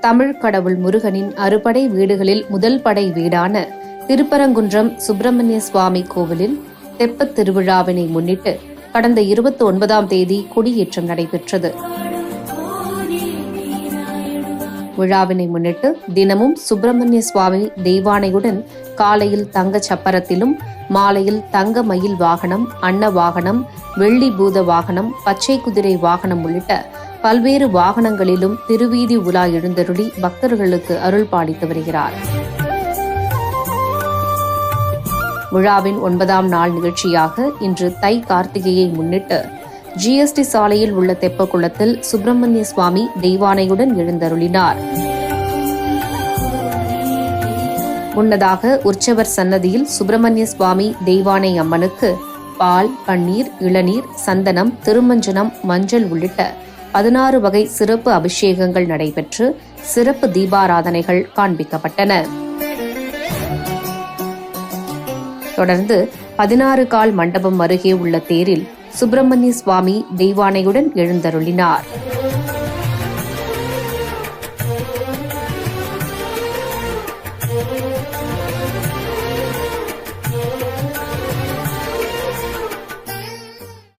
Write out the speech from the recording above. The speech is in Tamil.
தமிழ் கடவுள் முருகனின் அறுபடை வீடுகளில் முதல் படை வீடான திருப்பரங்குன்றம் சுப்பிரமணிய சுவாமி கோவிலில் தெப்பத் திருவிழாவினை முன்னிட்டு கடந்த இருபத்தி ஒன்பதாம் தேதி கொடியேற்றம் நடைபெற்றது. விழாவினை முன்னிட்டு தினமும் சுப்பிரமணிய சுவாமி தெய்வானையுடன் காலையில் தங்க சப்பரத்திலும் மாலையில் தங்க மயில் வாகனம் அன்ன வாகனம் வெள்ளி பூத வாகனம் பச்சை குதிரை வாகனம் உள்ளிட்ட பல்வேறு வாகனங்களிலும் திருவீதி உலா எழுந்தருளி பக்தர்களுக்கு அருள் பாலித்து வருகிறார். விழாவின் ஒன்பதாம் நாள் நிகழ்ச்சியாக இன்று தை கார்த்திகையை முன்னிட்டு ஜிஎஸ்டி சாலையில் உள்ள தெப்பக்குளத்தில் சுப்பிரமணிய சுவாமி தெய்வானையுடன் எழுந்தருளினார். முன்னதாக உற்சவர் சன்னதியில் சுப்பிரமணிய சுவாமி தெய்வானை அம்மனுக்கு பால் பன்னீர் இளநீர் சந்தனம் திருமஞ்சனம் மஞ்சள் உள்ளிட்ட பதினாறு வகை சிறப்பு அபிஷேகங்கள் நடைபெற்று சிறப்பு தீபாராதனைகள் காண்பிக்கப்பட்டன. தொடர்ந்து பதினாறு கால் மண்டபம் அருகே உள்ள தேரில் சுப்பிரமணிய சுவாமி தெய்வானையுடன் எழுந்தருளினார்.